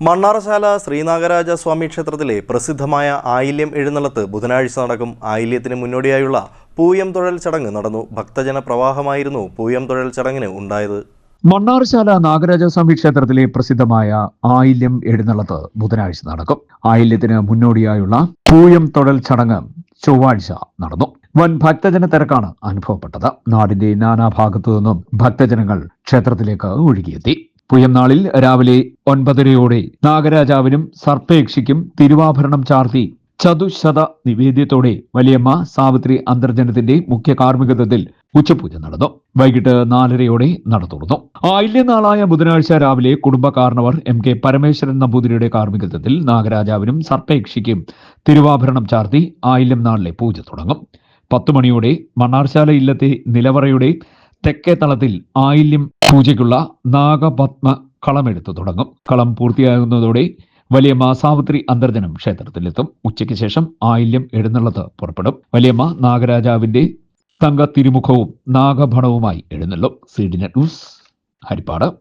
മണ്ണാറശാല ശ്രീനാഗരാജ സ്വാമി ക്ഷേത്രത്തിലെ പ്രസിദ്ധമായ ആയില്യം എഴുന്നള്ളത്ത് ബുധനാഴ്ച നടക്കും. ആയില്യത്തിന് മുന്നോടിയായുള്ള പൂയം തൊഴൽ ചടങ്ങ് നടന്നു. ഭക്തജന പ്രവാഹമായിരുന്നു പൂയം തൊഴൽ ചടങ്ങിന് ഉണ്ടായത്. മണ്ണാർശാല നാഗരാജസ്വാമി ക്ഷേത്രത്തിലെ പ്രസിദ്ധമായ ആയില്യം എഴുന്നള്ളത്ത് ബുധനാഴ്ച നടക്കും. ആയില്യത്തിന് മുന്നോടിയായുള്ള പൂയം തൊഴൽ ചടങ്ങ് ചൊവ്വാഴ്ച നടന്നു. വൻ ഭക്തജന തിരക്കാണ് അനുഭവപ്പെട്ടത്. നാടിന്റെ നാനാഭാഗത്തു നിന്നും ഭക്തജനങ്ങൾ ക്ഷേത്രത്തിലേക്ക് ഒഴുകിയെത്തി. പൂയം നാളിൽ രാവിലെ ഒൻപതരയോടെ നാഗരാജാവിനും സർപ്പേക്ഷിക്കും തിരുവാഭരണം ചാർത്തി ചതുശത നിവേദ്യത്തോടെ വലിയമ്മ സാവിത്രി അന്തർജനത്തിന്റെ മുഖ്യ കാർമ്മികത്വത്തിൽ ഉച്ചപൂജ നടന്നു. വൈകിട്ട് നാലരയോടെ നട തുറന്നു. ആയില്യനാളായ ബുധനാഴ്ച രാവിലെ കുടുംബ കാരണവർ എം കെ പരമേശ്വരൻ നമ്പൂതിരിയുടെ കാർമ്മികത്വത്തിൽ നാഗരാജാവിനും സർപ്പേക്ഷിക്കും തിരുവാഭരണം ചാർത്തി ആയില്യം നാളിലെ പൂജ തുടങ്ങും. പത്തു മണിയോടെ മണ്ണാർശാല ഇല്ലത്തെ നിലവറയുടെ തെക്കേ തളത്തിൽ ആയില്യം പൂജയ്ക്കുള്ള നാഗപത്മ കളമെടുത്തു തുടങ്ങും. കളം പൂർത്തിയാകുന്നതോടെ വലിയമ്മ സാവിത്രി അന്തർജനം ക്ഷേത്രത്തിലെത്തും. ഉച്ചയ്ക്ക് ശേഷം ആയില്യം എഴുന്നള്ളത് പുറപ്പെടും. വലിയമ്മ നാഗരാജാവിന്റെ തങ്ക തിരുമുഖവും നാഗഭണവുമായി എഴുന്നള്ളും. C news Harippad.